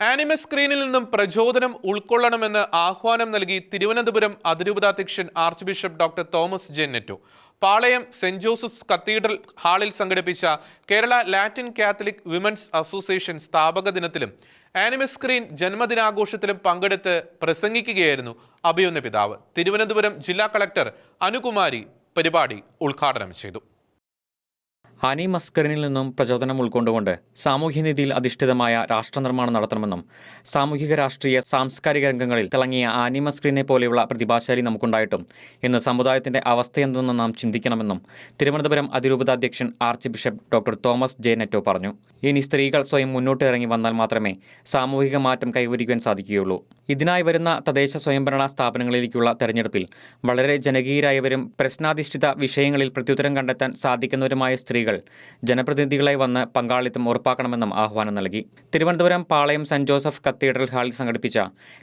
Anime സ്ക്രീനിൽ നിന്നും പ്രചോദനം ഉൾക്കൊള്ളണമെന്ന് ആഹ്വാനം നൽകി Thiruvananthapuram അതിരൂപതാധ്യക്ഷൻ archbishop doctor Thomas J Netto Palayam saint Joseph's cathedral ഹാളിൽ സംഘടിപ്പിച്ച Kerala Latin Catholic women's association സ്ഥാപക ദിനത്തിലും ആനിമ സ്ക്രീൻ ജന്മദിനാഘോഷത്തിലും പങ്കെടുത്ത് പ്രസംഗിക്കുകയായിരുന്നു അഭിയുന്ന പിതാവ് തിരുവനന്തപുരം ജില്ലാ കളക്ടർ അനുകുമാരി പരിപാടി ഉദ്ഘാടനം ചെയ്തു. ഹനി മസ്കറിനിൽ നിന്നും പ്രചോദനം ഉൾക്കൊണ്ടുകൊണ്ട് സാമൂഹ്യനീതിയിൽ അധിഷ്ഠിതമായ രാഷ്ട്രനിർമ്മാണം നടത്തണമെന്നും സാമൂഹിക രാഷ്ട്രീയ സാംസ്കാരിക രംഗങ്ങളിൽ തിളങ്ങിയ ആനി മസ്കറിനെ പോലെയുള്ള പ്രതിഭാശാലി നമുക്കുണ്ടായിട്ടും. ഇന്ന് സമുദായത്തിന്റെ അവസ്ഥയെന്തെന്ന് നാം ചിന്തിക്കണമെന്നും Thiruvananthapuram അതിരൂപതാധ്യക്ഷൻ archbishop doctor Thomas J Netto പറഞ്ഞു. ഇനി സ്ത്രീകൾ സ്വയം മുന്നോട്ട് ഇറങ്ങി വന്നാൽ മാത്രമേ സാമൂഹിക മാറ്റം കൈവരിക്കുവാൻ സാധിക്കുകയുള്ളൂ. ഇതിനായി വരുന്ന തദ്ദേശ സ്വയംഭരണ സ്ഥാപനങ്ങളിലേക്കുള്ള തെരഞ്ഞെടുപ്പിൽ വളരെ ജനകീയരായവരും പ്രശ്നാധിഷ്ഠിത വിഷയങ്ങളിൽ പ്രത്യുത്തരം കണ്ടെത്താൻ സാധിക്കുന്നവരുമായ സ്ത്രീകൾ ജനപ്രതിനിധികളായി വന്ന് പങ്കാളിത്തം ഉറപ്പാക്കണമെന്നും ആഹ്വാനം നൽകി. Thiruvananthapuram Palayam saint Joseph cathedral ഹാളിൽ സംഘടിപ്പിച്ച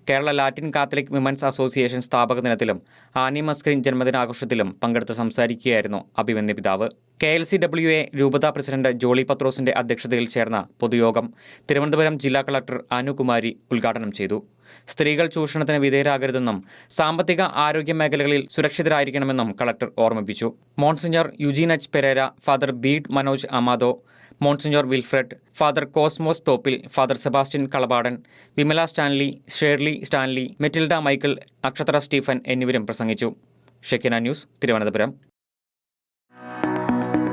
Kerala Latin Catholic women's association സ്ഥാപക ദിനത്തിലും ആനി മസ്ക്രീൻ ജന്മദിനാഘോഷത്തിലും പങ്കെടുത്ത് സംസാരിക്കുകയായിരുന്നു അഭിമന്യ പിതാവ്. K L C W A രൂപതാ പ്രസിഡന്റ് ജോളി പത്രോസിന്റെ അധ്യക്ഷതയിൽ ചേർന്ന പൊതുയോഗം തിരുവനന്തപുരം ജില്ലാ കളക്ടർ അനുകുമാരി ഉദ്ഘാടനം ചെയ്തു. സ്ത്രീകൾ ചൂഷണത്തിന് വിധേയരാകരുതെന്നും സാമ്പത്തിക ആരോഗ്യ മേഖലകളിൽ സുരക്ഷിതരായിരിക്കണമെന്നും കളക്ടർ ഓർമ്മിപ്പിച്ചു. Monsignor Eugene H Perera father Bede Manoj Amado monsignor Wilfred father Cosmos Thoppil father Sebastian Kalapadan Vimala Stanley Shirley Stanley Metilda Michael Akshatra Stephen എന്നിവരും പ്രസംഗിച്ചു. Shekinah news Thiruvananthapuram. thank you